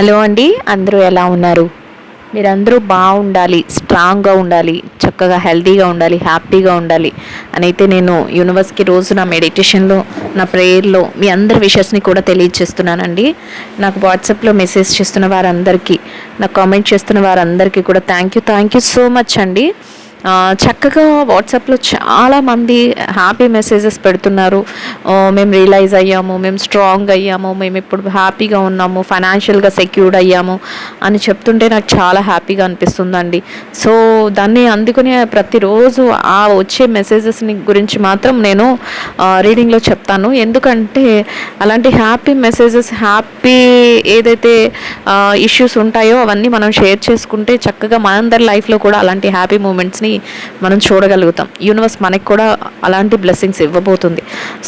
Hello అండి అందరూ ఎలా ఉన్నారు? మీరందరూ బాగుండాలి స్ట్రాంగ్గా ఉండాలి చక్కగా హెల్తీగా ఉండాలి హ్యాపీగా ఉండాలి అని అయితే నేను యూనివర్స్కి రోజు నా మెడిటేషన్లో నా ప్రేయర్లో మీ అందరి విషెస్ని కూడా తెలియజేస్తున్నానండి. నాకు వాట్సాప్లో మెసేజ్ చేస్తున్న వారందరికీ నాకు కామెంట్ చేస్తున్న వారందరికీ కూడా thank you thank you so much అండి. చక్కగా వాట్సాప్లో చాలామంది హ్యాపీ మెసేజెస్ పెడుతున్నారు. మేము రియలైజ్ అయ్యాము మేము స్ట్రాంగ్ అయ్యాము మేము ఇప్పుడు హ్యాపీగా ఉన్నాము ఫైనాన్షియల్గా సెక్యూర్డ్ అయ్యాము అని చెప్తుంటే నాకు చాలా హ్యాపీగా అనిపిస్తుందండి. సో దాన్ని అందుకునే ప్రతిరోజు ఆ వచ్చే మెసేజెస్ని గురించి మాత్రం నేను రీడింగ్లో చెప్తాను. ఎందుకంటే అలాంటి హ్యాపీ మెసేజెస్ హ్యాపీ ఏదైతే ఇష్యూస్ ఉంటాయో అవన్నీ మనం షేర్ చేసుకుంటే చక్కగా మనందరి లైఫ్లో కూడా అలాంటి హ్యాపీ మూమెంట్స్ని మనం చూడగలుగుతాం. యూనివర్స్ మనకి కూడా అలాంటి బ్లెస్సింగ్స్ ఇవ్వబోతుంది.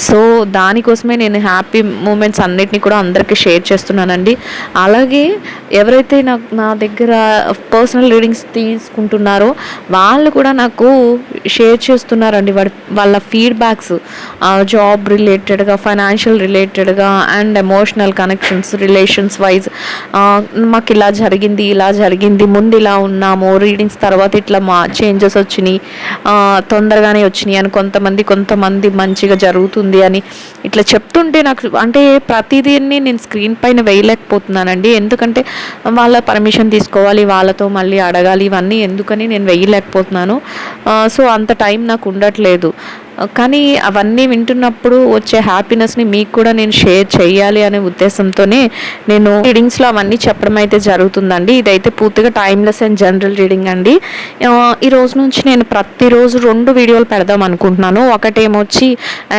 సో దానికోసమే నేను హ్యాపీ మూమెంట్స్ అన్నిటినీ కూడా అందరికీ షేర్ చేస్తున్నానండి. అలాగే ఎవరైతే నాకు నా దగ్గర పర్సనల్ రీడింగ్స్ తీసుకుంటున్నారో వాళ్ళు కూడా నాకు షేర్ చేస్తున్నారండి. వాడి వాళ్ళ ఫీడ్బ్యాక్స్ జాబ్ రిలేటెడ్గా ఫైనాన్షియల్ రిలేటెడ్గా and emotional connections relations wise మాకు ఇలా జరిగింది ఇలా జరిగింది ముందు ఇలా ఉన్నాము రీడింగ్స్ తర్వాత ఇట్లా మా చేంజెస్ ఆఫర్స్ వచ్చినాయి. తొందరగానే వచ్చినాయి అని కొంతమంది కొంతమంది మంచిగా జరుగుతుంది అని ఇట్లా చెప్తుంటే నాకు అంటే ప్రతిదీన్ని నేను స్క్రీన్ పైన వేయలేకపోతున్నానండి. ఎందుకంటే వాళ్ళ పర్మిషన్ తీసుకోవాలి వాళ్ళతో మళ్ళీ అడగాలి ఇవన్నీ ఎందుకని నేను వేయలేకపోతున్నాను. సో అంత టైం నాకు ఉండట్లేదు. కానీ అవన్నీ వింటున్నప్పుడు వచ్చే హ్యాపీనెస్ని మీకు కూడా నేను షేర్ చేయాలి అనే ఉద్దేశంతోనే నేను రీడింగ్స్లో అవన్నీ చెప్పడం అయితే జరుగుతుందండి. ఇదైతే పూర్తిగా టైమ్లెస్ అండ్ జనరల్ రీడింగ్ అండి. ఈ రోజు నుంచి నేను ప్రతిరోజు రెండు వీడియోలు పెడదాం అనుకుంటున్నాను. ఒకటేమొచ్చి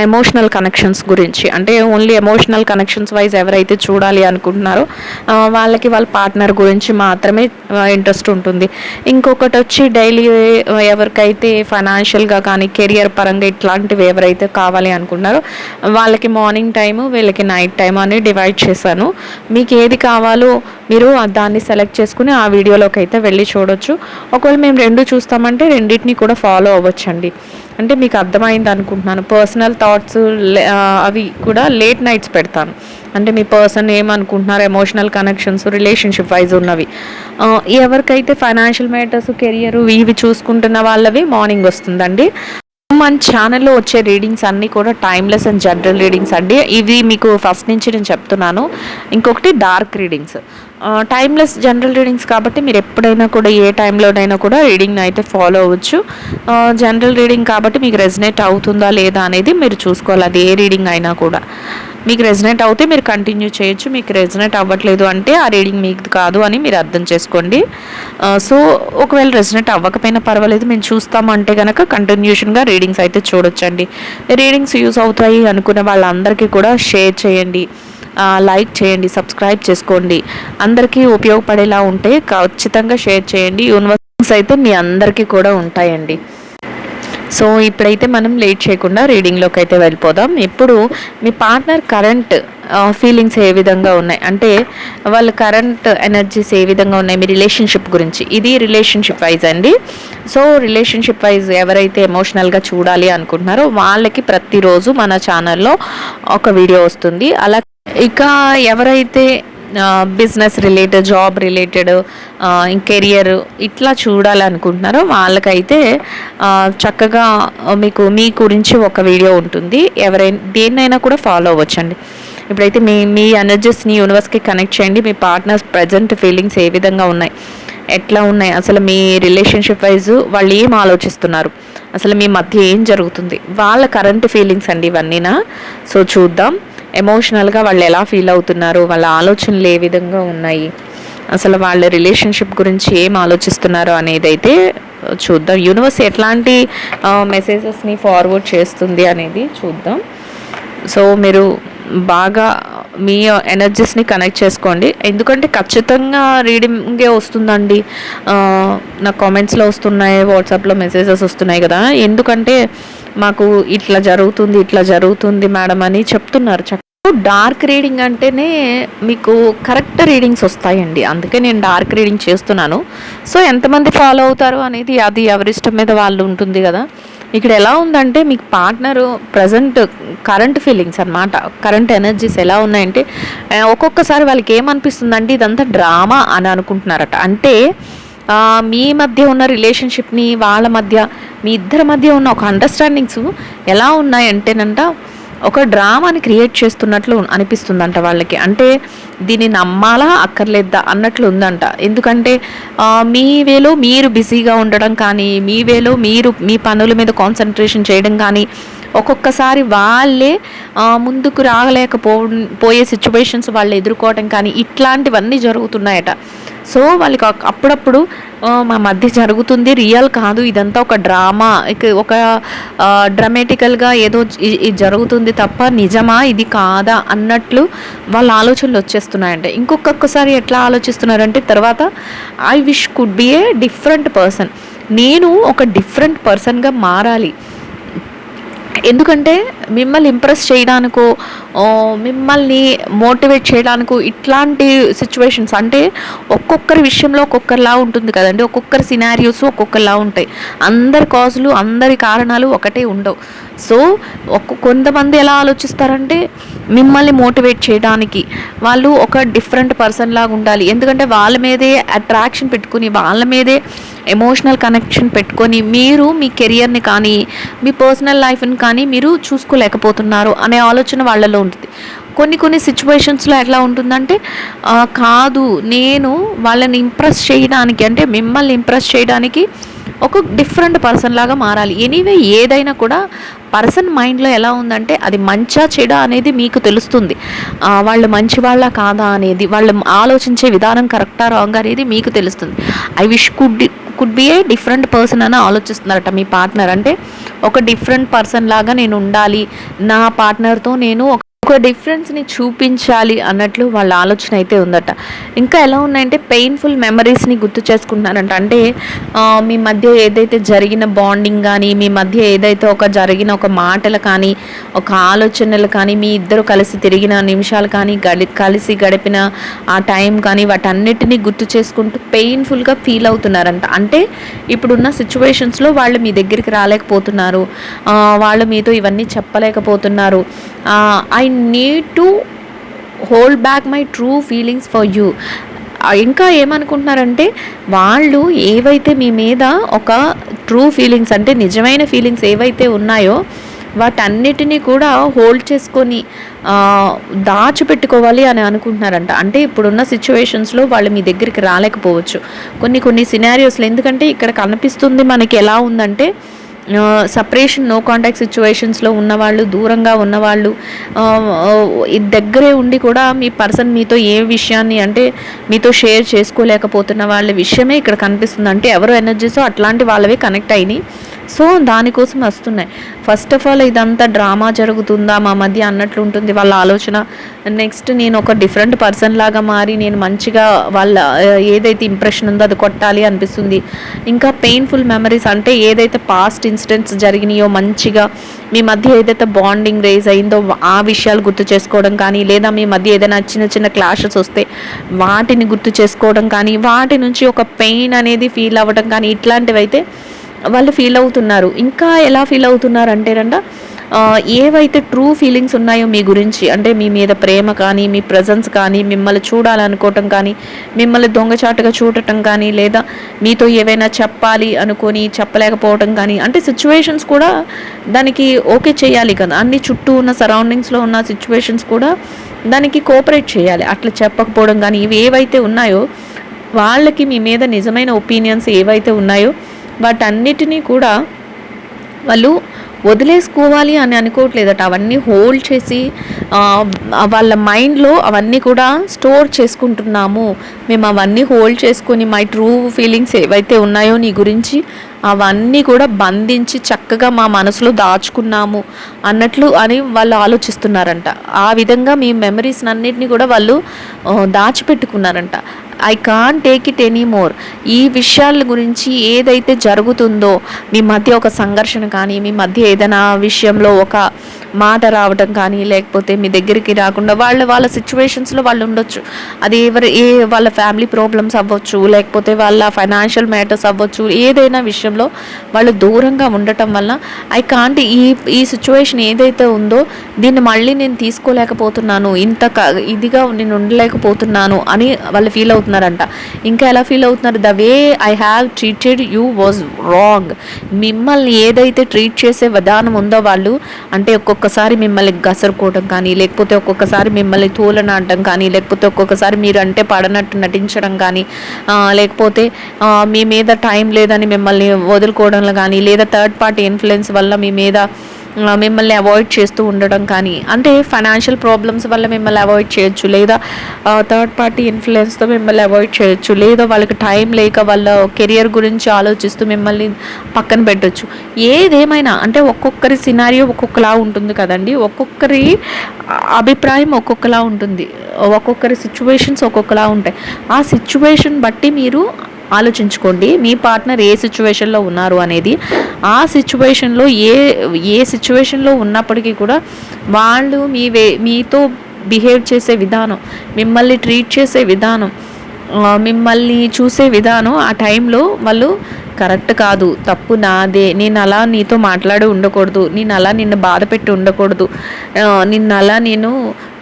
ఎమోషనల్ కనెక్షన్స్ గురించి. అంటే ఓన్లీ ఎమోషనల్ కనెక్షన్స్ వైజ్ ఎవరైతే చూడాలి అనుకుంటున్నారో వాళ్ళకి వాళ్ళ పార్ట్నర్ గురించి మాత్రమే ఇంట్రెస్ట్ ఉంటుంది. ఇంకొకటి వచ్చి డైలీ ఎవరికైతే ఫైనాన్షియల్గా కానీ కెరియర్ పరంగా అట్లాంటివి ఎవరైతే కావాలి అనుకున్నారో వాళ్ళకి మార్నింగ్ టైము వీళ్ళకి నైట్ టైం అని డివైడ్ చేశాను. మీకు ఏది కావాలో మీరు దాన్ని సెలెక్ట్ చేసుకుని ఆ వీడియోలోకి అయితే వెళ్ళి చూడొచ్చు. ఒకవేళ మేము రెండు చూస్తామంటే రెండింటిని కూడా ఫాలో అవ్వచ్చండి. అంటే మీకు అర్థమైంది అనుకుంటున్నాను. పర్సనల్ థాట్స్ అవి కూడా లేట్ నైట్స్ పెడతాను. అంటే మీ పర్సన్ ఏమనుకుంటున్నారు? ఎమోషనల్ కనెక్షన్స్ రిలేషన్షిప్ వైజ్ ఉన్నవి. ఎవరికైతే ఫైనాన్షియల్ మ్యాటర్స్ కెరియర్ ఇవి చూసుకుంటున్న వాళ్ళవి మార్నింగ్ వస్తుందండి. మన ఛానల్లో వచ్చే రీడింగ్స్ అన్నీ కూడా టైమ్లెస్ అండ్ జనరల్ రీడింగ్స్ అండి. ఇవి మీకు ఫస్ట్ నుంచి నేను చెప్తున్నాను. ఇంకొకటి dark readings timeless general readings కాబట్టి మీరు ఎప్పుడైనా కూడా ఏ టైంలోనైనా కూడా రీడింగ్ని అయితే ఫాలో అవ్వచ్చు. జనరల్ రీడింగ్ కాబట్టి మీకు రెజినేట్ అవుతుందా లేదా అనేది మీరు చూసుకోవాలి. అది ఏ రీడింగ్ అయినా కూడా. మీకు రెజినేట్ అవుతే మీరు కంటిన్యూ చేయొచ్చు. మీకు రెజినేట్ అవ్వట్లేదు అంటే ఆ రీడింగ్ మీకు కాదు అని మీరు అర్థం చేసుకోండి. సో ఒకవేళ రెజినేట్ అవ్వకపోయినా పర్వాలేదు. మేము చూస్తామంటే కనుక కంటిన్యూషన్గా రీడింగ్స్ అయితే చూడొచ్చండి. రీడింగ్స్ యూస్ అవుతాయి అనుకున్న వాళ్ళందరికీ కూడా షేర్ చేయండి. లైక్ చేయండి సబ్స్క్రైబ్ చేసుకోండి. అందరికీ ఉపయోగపడేలా ఉంటే ఖచ్చితంగా షేర్ చేయండి. యూనివర్సిటీస్ అయితే మీ అందరికీ కూడా ఉంటాయండి. సో ఇప్పుడైతే మనం లేట్ చేయకుండా రీడింగ్లోకి అయితే వెళ్ళిపోదాం. ఇప్పుడు మీ పార్ట్నర్ కరెంట్ ఫీలింగ్స్ ఏ విధంగా ఉన్నాయి? అంటే వాళ్ళ కరెంట్ ఎనర్జీస్ ఏ విధంగా ఉన్నాయి మీ రిలేషన్షిప్ గురించి? ఇది రిలేషన్షిప్ వైజ్ అండి. సో రిలేషన్షిప్ వైజ్ ఎవరైతే ఎమోషనల్గా చూడాలి అనుకుంటున్నారో వాళ్ళకి ప్రతిరోజు మన ఛానల్లో ఒక వీడియో వస్తుంది. అలా ఇక ఎవరైతే business related job related career ఇట్లా చూడాలనుకుంటున్నారో వాళ్ళకైతే చక్కగా మీకు మీ గురించి ఒక వీడియో ఉంటుంది. ఎవరైనా దేన్నైనా కూడా ఫాలో అవ్వచ్చండి. ఇప్పుడైతే మీ మీ ఎనర్జీస్ని యూనివర్స్కి కనెక్ట్ చేయండి. మీ పార్ట్నర్స్ ప్రజెంట్ ఫీలింగ్స్ ఏ విధంగా ఉన్నాయి? ఎట్లా ఉన్నాయి? అసలు మీ రిలేషన్షిప్ వైజ్ వాళ్ళు ఏం ఆలోచిస్తున్నారు? అసలు మీ మధ్య ఏం జరుగుతుంది? వాళ్ళ కరెంట్ ఫీలింగ్స్ అండి ఇవన్నీనా? సో చూద్దాం. ఎమోషనల్గా వాళ్ళు ఎలా ఫీల్ అవుతున్నారు వాళ్ళ ఆలోచనలు ఏ విధంగా ఉన్నాయి అసలు వాళ్ళ రిలేషన్షిప్ గురించి ఏం ఆలోచిస్తున్నారు అనేది అయితే చూద్దాం. యూనివర్స్ ఎట్లాంటి మెసేజెస్ని ఫార్వర్డ్ చేస్తుంది అనేది చూద్దాం. సో మీరు బాగా మీ ఎనర్జీస్ని కనెక్ట్ చేసుకోండి. ఎందుకంటే ఖచ్చితంగా రీడింగే వస్తుందండి. నా కామెంట్స్లో వస్తున్నాయి వాట్సాప్లో మెసేజెస్ వస్తున్నాయి కదా. ఎందుకంటే మాకు ఇట్లా జరుగుతుంది ఇట్లా జరుగుతుంది మేడం అని చెప్తున్నారు. డార్క్ రీడింగ్ అంటేనే మీకు కరెక్ట్ రీడింగ్స్ వస్తాయండి. అందుకే నేను డార్క్ రీడింగ్ చేస్తున్నాను. సో ఎంతమంది ఫాలో అవుతారు అనేది అది ఎవరిష్టం మీద వాళ్ళు ఉంటుంది కదా. ఇక్కడ ఎలా ఉందంటే మీకు పార్ట్నరు ప్రజెంట్ కరెంట్ ఫీలింగ్స్ అనమాట కరెంట్ ఎనర్జీస్ ఎలా ఉన్నాయంటే ఒక్కొక్కసారి వాళ్ళకి ఏమనిపిస్తుందంటే ఇదంతా డ్రామా అని అనుకుంటున్నారట. అంటే మీ మధ్య ఉన్న రిలేషన్షిప్ని వాళ్ళ మధ్య మీ ఇద్దరి మధ్య ఉన్న ఒక అండర్స్టాండింగ్స్ ఎలా ఉన్నాయంటేనంట ఒక డ్రామాని క్రియేట్ చేస్తున్నట్లు అనిపిస్తుందంట వాళ్ళకి. అంటే దీన్ని నమ్మాలా అక్కర్లేద్దా అన్నట్లు ఉందంట. ఎందుకంటే మీ వేలో మీరు బిజీగా ఉండడం కానీ మీ వేలో మీరు మీ పనుల మీద కాన్సన్ట్రేషన్ చేయడం కానీ ఒక్కొక్కసారి వాళ్ళే ముందుకు రాగలేకపో పోయే సిచ్యువేషన్స్ వాళ్ళు ఎదుర్కోవడం కానీ ఇట్లాంటివన్నీ జరుగుతున్నాయట. సో వాళ్ళకి అప్పుడప్పుడు మా మధ్య జరుగుతుంది. రియల్ కాదు ఇదంతా ఒక డ్రామా. ఒక డ్రామాటికల్గా ఏదో ఇది జరుగుతుంది తప్ప నిజమా ఇది కాదా అన్నట్లు వాళ్ళ ఆలోచనలు వచ్చేస్తున్నాయంటే. ఇంకొకసారి ఎట్లా ఆలోచిస్తున్నారంటే తర్వాత I wish could be a different person నేను ఒక డిఫరెంట్ పర్సన్గా మారాలి. ఎందుకంటే మిమ్మల్ని ఇంప్రెస్ చేయడానికో మిమ్మల్ని మోటివేట్ చేయడానికో ఇట్లాంటి సిచ్యువేషన్స్ అంటే ఒక్కొక్కరి విషయంలో ఒక్కొక్కరిలా ఉంటుంది కదండి. ఒక్కొక్కరి సినారియోస్ ఒక్కొక్కరిలా ఉంటాయి. అందరి కాజులు అందరి కారణాలు ఒకటే ఉండవు. సో ఒక్క కొంతమంది ఎలా ఆలోచిస్తారంటే మిమ్మల్ని మోటివేట్ చేయడానికి వాళ్ళు ఒక డిఫరెంట్ పర్సన్ లాగా ఉండాలి. ఎందుకంటే వాళ్ళ మీదే అట్రాక్షన్ పెట్టుకుని వాళ్ళ మీదే ఎమోషనల్ కనెక్షన్ పెట్టుకొని మీరు మీ కెరియర్ని కానీ మీ పర్సనల్ లైఫ్ని కానీ మీరు చేసుకోలేకపోతున్నారు అనే ఆలోచన వాళ్ళలో ఉంటుంది. కొన్ని కొన్ని సిచ్యువేషన్స్లో ఎట్లా ఉంటుందంటే కాదు నేను వాళ్ళని ఇంప్రెస్ చేయడానికి అంటే మిమ్మల్ని ఇంప్రెస్ చేయడానికి ఒక డిఫరెంట్ పర్సన్ లాగా మారాలి. ఎనీవే ఏదైనా కూడా పర్సన్ మైండ్లో ఎలా ఉందంటే అది మంచా చెడా అనేది మీకు తెలుస్తుంది. వాళ్ళు మంచి వాళ్ళ కాదా అనేది వాళ్ళు ఆలోచించే విధానం కరెక్టా రాంగ్ అనేది మీకు తెలుస్తుంది. I wish could could be a different person అని ఆలోచిస్తున్నారట మీ పార్ట్నర్. అంటే ఒక డిఫరెంట్ పర్సన్ లాగా నేను ఉండాలి నా పార్ట్నర్తో నేను ఒక డిఫరెన్స్ని చూపించాలి అన్నట్లు వాళ్ళ ఆలోచన అయితే ఉందట. ఇంకా ఎలా ఉన్నాయంటే పెయిన్ఫుల్ మెమరీస్ని గుర్తు చేసుకుంటున్నారంట. అంటే మీ మధ్య ఏదైతే జరిగిన బాండింగ్ కానీ మీ మధ్య ఏదైతే ఒక జరిగిన ఒక మాటలు కానీ ఒక ఆలోచనలు కానీ మీ ఇద్దరు కలిసి తిరిగిన నిమిషాలు కానీ గడి కలిసి గడిపిన ఆ టైం కానీ వాటన్నిటిని గుర్తు చేసుకుంటూ పెయిన్ఫుల్గా ఫీల్ అవుతున్నారంట. అంటే ఇప్పుడున్న సిచ్యువేషన్స్లో వాళ్ళు మీ దగ్గరికి రాలేకపోతున్నారు. వాళ్ళు మీతో ఇవన్నీ చెప్పలేకపోతున్నారు. I need to hold back my true feelings for you ఇంకా ఏమనుకుంటున్నారంటే వాళ్ళు ఏవైతే మీ మీద ఒక ట్రూ ఫీలింగ్స్ అంటే నిజమైన ఫీలింగ్స్ ఏవైతే ఉన్నాయో వాటన్నిటినీ కూడా హోల్డ్ చేసుకొని దాచిపెట్టుకోవాలి అని అనుకుంటున్నారంట. అంటే ఇప్పుడున్న సిచ్యువేషన్స్లో వాళ్ళు మీ దగ్గరికి రాలేకపోవచ్చు. కొన్ని కొన్ని సినారియోస్లో ఎందుకంటే ఇక్కడ కనిపిస్తుంది మనకి ఎలా ఉందంటే సపరేషన్ నో కాంటాక్ట్ సిచ్యువేషన్స్లో ఉన్నవాళ్ళు దూరంగా ఉన్నవాళ్ళు దగ్గరే ఉండి కూడా మీ పర్సన్ మీతో ఏ విషయాన్ని అంటే మీతో షేర్ చేసుకోలేకపోతున్న వాళ్ళ విషయమే ఇక్కడ కనిపిస్తుంది. అంటే ఎవరు ఎనర్జీసో అట్లాంటి వాళ్ళవే కనెక్ట్ అయినాయి సో దానికోసం వస్తున్నాయి. ఫస్ట్ ఆఫ్ ఆల్ ఇదంతా డ్రామా జరుగుతుందా మా మధ్య అన్నట్లు ఉంటుంది వాళ్ళ ఆలోచన. నెక్స్ట్ నేను ఒక డిఫరెంట్ పర్సన్ లాగా మారి నేను మంచిగా వాళ్ళ ఏదైతే ఇంప్రెషన్ ఉందో అది కొట్టాలి అనిపిస్తుంది. ఇంకా పెయిన్ఫుల్ మెమరీస్ అంటే ఏదైతే పాస్ట్ ఇన్సిడెంట్స్ జరిగినాయో మంచిగా మీ మధ్య ఏదైతే బాండింగ్ రేజ్ అయిందో ఆ విషయాలు గుర్తు చేసుకోవడం కానీ లేదా మీ మధ్య ఏదైనా చిన్న చిన్న క్లాషెస్ వస్తే వాటిని గుర్తు చేసుకోవడం కానీ వాటి నుంచి ఒక పెయిన్ అనేది ఫీల్ అవ్వడం కానీ ఇట్లాంటివైతే వాళ్ళు ఫీల్ అవుతున్నారు. ఇంకా ఎలా ఫీల్ అవుతున్నారు అంటేనంట ఏవైతే ట్రూ ఫీలింగ్స్ ఉన్నాయో మీ గురించి అంటే మీ మీద ప్రేమ కానీ మీ ప్రజెన్స్ కానీ మిమ్మల్ని చూడాలనుకోవటం కానీ మిమ్మల్ని దొంగచాటుగా చూడటం కానీ లేదా మీతో ఏవైనా చెప్పాలి అనుకొని చెప్పలేకపోవటం కానీ అంటే సిచ్యువేషన్స్ కూడా దానికి ఓకే చేయాలి కదా. అన్ని చుట్టూ ఉన్న సరౌండింగ్స్లో ఉన్న సిచ్యువేషన్స్ కూడా దానికి కోఆపరేట్ చేయాలి. అట్లా చెప్పకపోవడం కానీ ఇవి ఏవైతే ఉన్నాయో వాళ్ళకి మీ మీద నిజమైన ఒపీనియన్స్ ఏవైతే ఉన్నాయో వాటన్నిటినీ కూడా వాళ్ళు వదిలేసుకోవాలి అని అనుకోవట్లేదట. అవన్నీ హోల్డ్ చేసి వాళ్ళ మైండ్లో అవన్నీ కూడా స్టోర్ చేసుకుంటున్నాము. మేము అవన్నీ హోల్డ్ చేసుకొని మై ట్రూ ఫీలింగ్స్ ఏవైతే ఉన్నాయో నీ గురించి అవన్నీ కూడా బంధించి చక్కగా మా మనసులో దాచుకున్నాము అన్నట్లు అని వాళ్ళు ఆలోచిస్తున్నారంట. ఆ విధంగా మీ మెమరీస్ అన్నిటిని కూడా వాళ్ళు దాచిపెట్టుకున్నారంట. I can take it any more ఈ విషయాల గురించి ఏదైతే జరుగుతుందో మీ మధ్య ఒక సంఘర్షణ కానీ మీ మధ్య ఏదైనా విషయంలో ఒక మాట రావటం కానీ లేకపోతే మీ దగ్గరికి రాకుండా వాళ్ళ వాళ్ళ సిచ్యువేషన్స్లో వాళ్ళు ఉండొచ్చు. అది ఎవరి ఏ వాళ్ళ ఫ్యామిలీ ప్రాబ్లమ్స్ అవ్వచ్చు లేకపోతే వాళ్ళ ఫైనాన్షియల్ మ్యాటర్స్ అవ్వచ్చు ఏదైనా విషయంలో వాళ్ళు దూరంగా ఉండటం వల్ల ఐ కాంట్ ఈ ఈ సిచ్యువేషన్ ఏదైతే ఉందో దీన్ని మళ్ళీ నేను తీసుకోలేకపోతున్నాను ఇంత క- ఇదిగా నేను ఉండలేకపోతున్నాను అని వాళ్ళు ఫీల్ అవుతున్నారంట. ఇంకా ఎలా ఫీల్ అవుతున్నారు? The way I have treated you was wrong మిమ్మల్ని ఏదైతే ట్రీట్ చేసే విధానం ఉందో వాళ్ళు అంటే ఒక్కొక్క ఒక్కొక్కసారి మిమ్మల్ని గసరుకోవడం కానీ లేకపోతే ఒక్కొక్కసారి మిమ్మల్ని తోలనాడడం కానీ లేకపోతే ఒక్కొక్కసారి మీరు అంటే పడనట్టు నటించడం కానీ లేకపోతే మీ మీద టైం లేదని మిమ్మల్ని వదులుకోవడం కానీ లేదా థర్డ్ పార్టీ ఇన్ఫ్లుయెన్స్ వల్ల మీ మీద మిమ్మల్ని అవాయిడ్ చేస్తూ ఉండడం కానీ అంటే ఫైనాన్షియల్ ప్రాబ్లమ్స్ వల్ల మిమ్మల్ని అవాయిడ్ చేయొచ్చు లేదా థర్డ్ పార్టీ ఇన్ఫ్లుయెన్స్తో మిమ్మల్ని అవాయిడ్ చేయొచ్చు లేదా వాళ్ళకి టైం లేక వాళ్ళ కెరియర్ గురించి ఆలోచిస్తూ మిమ్మల్ని పక్కన పెట్టొచ్చు. ఏదేమైనా అంటే ఒక్కొక్కరి సినారియో ఒక్కొక్కలా ఉంటుంది కదండి ఒక్కొక్కరి అభిప్రాయం ఒక్కొక్కలా ఉంటుంది ఒక్కొక్కరి సిచ్యువేషన్స్ ఒక్కొక్కలా ఉంటాయి. ఆ సిచ్యువేషన్ బట్టి మీరు ఆలోచించుకోండి. మీ పార్ట్నర్ ఏ సిచ్యువేషన్లో ఉన్నారు అనేది ఆ సిచ్యువేషన్లో ఏ ఏ సిచ్యువేషన్లో ఉన్నప్పటికీ కూడా వాళ్ళు మీ వే మీతో బిహేవ్ చేసే విధానం మిమ్మల్ని ట్రీట్ చేసే విధానం మిమ్మల్ని చూసే విధానం ఆ టైంలో వాళ్ళు కరెక్ట్ కాదు. తప్పు నాదే. నేను అలా నీతో మాట్లాడి ఉండకూడదు. నేను అలా నిన్ను బాధ పెట్టి ఉండకూడదు. నిన్ను అలా నేను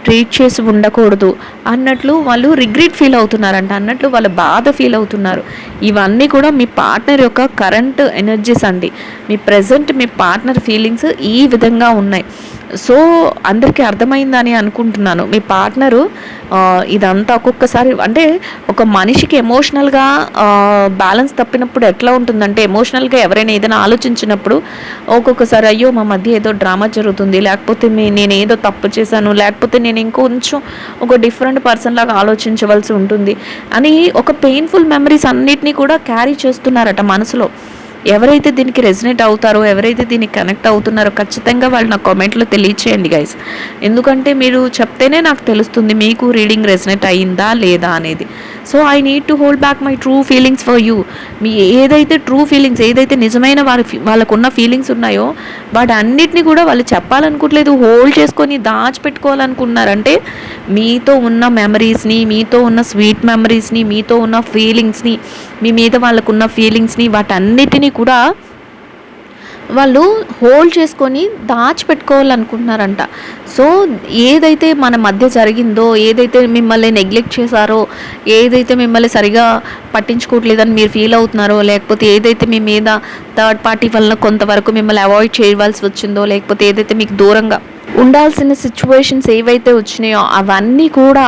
ట్రీట్ చేసి ఉండకూడదు అన్నట్లు వాళ్ళు రిగ్రెట్ ఫీల్ అవుతున్నారంట. అన్నట్లు వాళ్ళు బాధ ఫీల్ అవుతున్నారు. ఇవన్నీ కూడా మీ పార్ట్నర్ యొక్క కరెంట్ ఎనర్జీస్ అండి. మీ ప్రజెంట్ మీ పార్ట్నర్ ఫీలింగ్స్ ఈ విధంగా ఉన్నాయి. సో అందరికీ అర్థమైందని అనుకుంటున్నాను. మీ పార్ట్నరు ఇదంతా ఒక్కొక్కసారి అంటే ఒక మనిషికి ఎమోషనల్గా బ్యాలెన్స్ తప్పినప్పుడు ఎట్లా ఉంటుందంటే ఎమోషనల్గా ఎవరైనా ఏదైనా ఆలోచించినప్పుడు ఒక్కొక్కసారి అయ్యో మా మధ్య ఏదో డ్రామా జరుగుతుంది లేకపోతే మీ నేను ఏదో తప్పు చేశాను లేకపోతే నేను ఇంకొంచెం ఒక డిఫరెంట్ పర్సన్ లాగా ఆలోచించవలసి ఉంటుంది అని ఒక పెయిన్ఫుల్ మెమరీస్ అన్నిటినీ కూడా క్యారీ చేస్తున్నారట మనసులో. ఎవరైతే దీనికి రెజినేట్ అవుతారో ఎవరైతే దీనికి కనెక్ట్ అవుతున్నారో ఖచ్చితంగా వాళ్ళు నా కామెంట్లో తెలియచేయండి గైస్ ఎందుకంటే మీరు చెప్తేనే నాకు తెలుస్తుంది మీకు రీడింగ్ రెజినేట్ అయ్యిందా లేదా అనేది. So I need to hold back my true feelings for you మీ ఏదైతే ట్రూ ఫీలింగ్స్ ఏదైతే నిజమైన వారి వాళ్ళకున్న ఫీలింగ్స్ ఉన్నాయో వాటి అన్నిటిని కూడా వాళ్ళు చెప్పాలనుకోవట్లేదు హోల్డ్ చేసుకొని దాచిపెట్టుకోవాలనుకుంటున్నారంటే మీతో ఉన్న మెమరీస్ని మీతో ఉన్న స్వీట్ మెమరీస్ని మీతో ఉన్న ఫీలింగ్స్ని మీ మీద వాళ్ళకున్న ఫీలింగ్స్ని వాటన్నిటిని కూడా వాళ్ళు హోల్డ్ చేసుకొని దాచిపెట్టుకోవాలనుకుంటున్నారంట. సో ఏదైతే మన మధ్య జరిగిందో ఏదైతే మిమ్మల్ని నెగ్లెక్ట్ చేశారో ఏదైతే మిమ్మల్ని సరిగా పట్టించుకోవట్లేదని మీరు ఫీల్ అవుతున్నారో లేకపోతే ఏదైతే మీ మీద థర్డ్ పార్టీ వలన కొంతవరకు మిమ్మల్ని అవాయిడ్ చేయవలసి వచ్చిందో లేకపోతే ఏదైతే మీకు దూరంగా ఉండాల్సిన సిచ్యువేషన్స్ ఏవైతే వచ్చినాయో అవన్నీ కూడా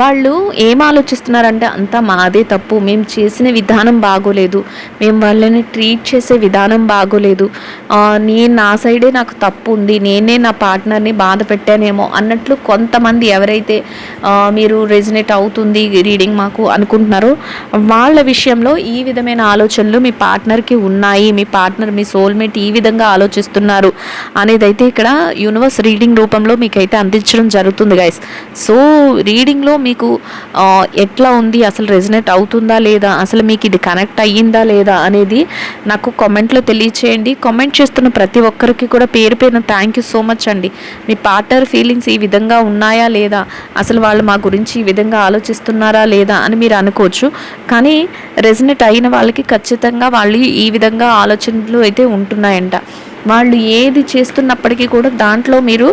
వాళ్ళు ఏం ఆలోచిస్తున్నారంటే అంతా మాదే తప్పు. మేము చేసిన విధానం బాగోలేదు. మేము వాళ్ళని ట్రీట్ చేసే విధానం బాగోలేదు. నేను నా సైడే నాకు తప్పు ఉంది. నేనే నా పార్ట్నర్ని బాధ పెట్టానేమో అన్నట్లు కొంతమంది ఎవరైతే మీరు రెజినేట్ అవుతుంది రీడింగ్ మాకు అనుకుంటున్నారో వాళ్ళ విషయంలో ఈ విధమైన ఆలోచనలు మీ పార్ట్నర్కి ఉన్నాయి. మీ పార్ట్నర్ మీ సోల్మేట్ ఈ విధంగా ఆలోచిస్తున్నారు అనేదైతే ఇక్కడ యూనివర్స్ రీడింగ్ రూపంలో మీకు అయితే అందించడం జరుగుతుంది గైస్ సో రీడింగ్లో మీకు ఎట్లా ఉంది? అసలు రెజినేట్ అవుతుందా లేదా? అసలు మీకు ఇది కనెక్ట్ అయ్యిందా లేదా అనేది నాకు కామెంట్లో తెలియచేయండి. కామెంట్ చేస్తున్న ప్రతి ఒక్కరికి కూడా పేరు పేరున థ్యాంక్ యూ సో మచ్ అండి. మీ పార్ట్నర్ ఫీలింగ్స్ ఈ విధంగా ఉన్నాయా లేదా? అసలు వాళ్ళు మా గురించి ఈ విధంగా ఆలోచిస్తున్నారా లేదా అని మీరు అనుకోవచ్చు. కానీ రెజినేట్ అయిన వాళ్ళకి ఖచ్చితంగా వాళ్ళు ఈ విధంగా ఆలోచనలు అయితే ఉంటున్నాయంట. వాళ్ళు ఏది చేస్తున్నప్పటికీ కూడా దాంట్లో మీరు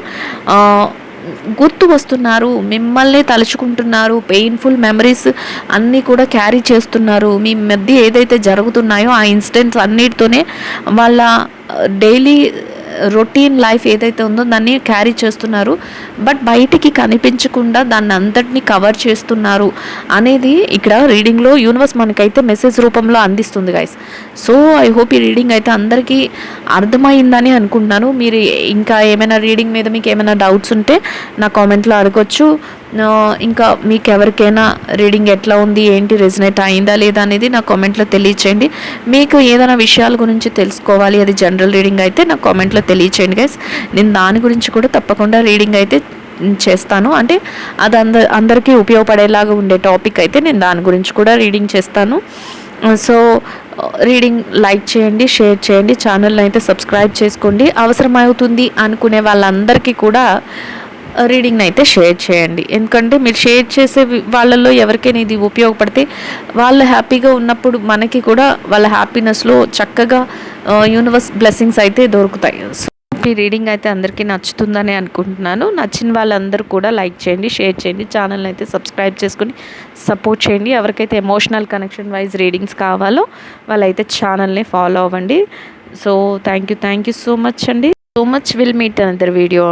గుర్తు వస్తున్నారు మిమ్మల్ని తలుచుకుంటున్నారు పెయిన్ఫుల్ మెమరీస్ అన్నీ కూడా క్యారీ చేస్తున్నారు. మీ మధ్య ఏదైతే జరుగుతున్నాయో ఆ ఇన్సిడెంట్స్ అన్నిటితోనే వాళ్ళ డైలీ రొటీన్ లైఫ్ ఏదైతే ఉందో దాన్ని క్యారీ చేస్తున్నారు. బట్ బయటికి కనిపించకుండా దాన్ని అంతటిని కవర్ చేస్తున్నారు అనేది ఇక్కడ రీడింగ్లో యూనివర్స్ మనకైతే మెసేజ్ రూపంలో అందిస్తుంది గైస్ సో ఐ హోప్ ఈ రీడింగ్ అయితే అందరికీ అర్థమైందని అనుకుంటున్నాను. మీరు ఇంకా ఏమైనా రీడింగ్ మీద మీకు ఏమైనా డౌట్స్ ఉంటే నా కామెంట్లో అడగొచ్చు. ఇంకా మీకు ఎవరికైనా రీడింగ్ ఎట్లా ఉంది ఏంటి రెజినేట్ అయిందా లేదా అనేది నా కామెంట్లో తెలియచేయండి. మీకు ఏదైనా విషయాల గురించి తెలుసుకోవాలి అది జనరల్ రీడింగ్ అయితే నా కామెంట్లో తెలియచేయండి గైస్ నేను దాని గురించి కూడా తప్పకుండా రీడింగ్ అయితే చేస్తాను. అంటే అది అంద అందరికీ ఉపయోగపడేలాగా ఉండే టాపిక్ అయితే నేను దాని గురించి కూడా రీడింగ్ చేస్తాను. సో రీడింగ్ లైక్ చేయండి షేర్ చేయండి ఛానల్ని అయితే సబ్స్క్రైబ్ చేసుకోండి. అవసరమవుతుంది అనుకునే వాళ్ళందరికీ కూడా రీడింగ్ని అయితే షేర్ చేయండి. ఎందుకంటే మీరు షేర్ చేసే వాళ్ళల్లో ఎవరికైనా ఇది ఉపయోగపడితే వాళ్ళు హ్యాపీగా ఉన్నప్పుడు మనకి కూడా వాళ్ళ హ్యాపీనెస్లో చక్కగా యూనివర్స్ బ్లెస్సింగ్స్ అయితే దొరుకుతాయి. సో ఈ రీడింగ్ అయితే అందరికీ నచ్చుతుందని అనుకుంటున్నాను. నచ్చిన వాళ్ళందరూ కూడా లైక్ చేయండి షేర్ చేయండి ఛానల్ని అయితే సబ్స్క్రైబ్ చేసుకుని సపోర్ట్ చేయండి. ఎవరికైతే ఎమోషనల్ కనెక్షన్ వైజ్ రీడింగ్స్ కావాలో వాళ్ళైతే ఛానల్ని ఫాలో అవ్వండి. So thank you thank you so much అండి. So much will meet another video